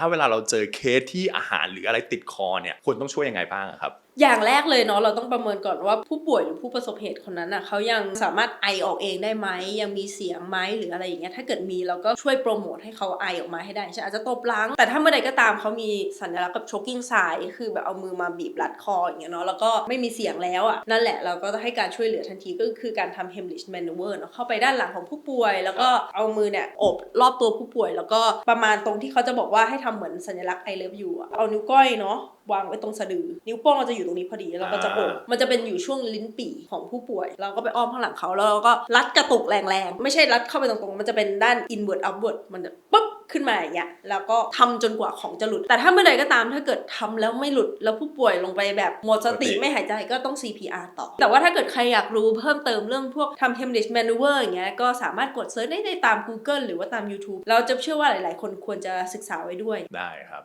ถ้าเวลาเราเจอเคสที่อาหารหรืออะไรติดคอเนี่ยควรต้องช่วยยังไงบ้างครับอย่างแรกเลยเนาะเราต้องประเมินก่อนว่าผู้ป่วยหรือผู้ประสบเหตุคนนั้นอะเขายังสามารถไอออกเองได้ไหมยังมีเสียงไหมหรืออะไรอย่างเงี้ยถ้าเกิดมีเราก็ช่วยโปรโมทให้เขาไอออกมาให้ได้ใช่อาจจะตบล้าง แต่ถ้าเมื่อใดก็ตามเขามีสัญลักษณ์กับ choking sign คือแบบเอามือมาบีบรัดคออย่างเงี้ยเนาะแล้วก็ไม่มีเสียงแล้วอะนั่นแหละเราก็จะให้การช่วยเหลือทันทีก็คือการทำ Heimlich maneuver เนาะเข้าไปด้านหลังของผู้ป่วย แล้วก็เอามือเนี่ยโอบรอบตัวผู้ป่วย แล้วก็ประมาณตรงที่เขาจะบอกว่าให้ทำเหมือนสัญลักษณ์ I love you อะเอานิ้วก้อยเนาะวางไว้ตรงสะดือ นิ้วโป้งเราจะอยู่ตรงนี้พอดีแล้วเราก็จะโอบมันจะเป็นอยู่ช่วงลิ้นปี่ของผู้ป่วย เราก็ไปอ้อมข้างหลังเขาแล้วเราก็รัดกระตุกแรงๆ ไม่ใช่รัดเข้าไปตรงๆ มันจะเป็นด้าน inward upward มันจะปุ๊บขึ้นมาอย่างเงี้ยแล้วก็ทำจนกว่าของจะหลุด แต่ถ้าเมื่อใดก็ตามถ้าเกิดทำแล้วไม่หลุดแล้วผู้ป่วยลงไปแบบหมดสติปกติไม่หายใจก็ต้อง CPR ต่อ แต่ว่าถ้าเกิดใครอยากรู้เพิ่มเติมเรื่องพวกทำ Heimlich maneuver อย่างเงี้ยก็สามารถกดเซิร์ชได้ในตาม Google หรือว่าตาม YouTube เราจะเชื่อว่าหลาย ๆ คนควรจะศึกษาไว้ด้วยได้ครับ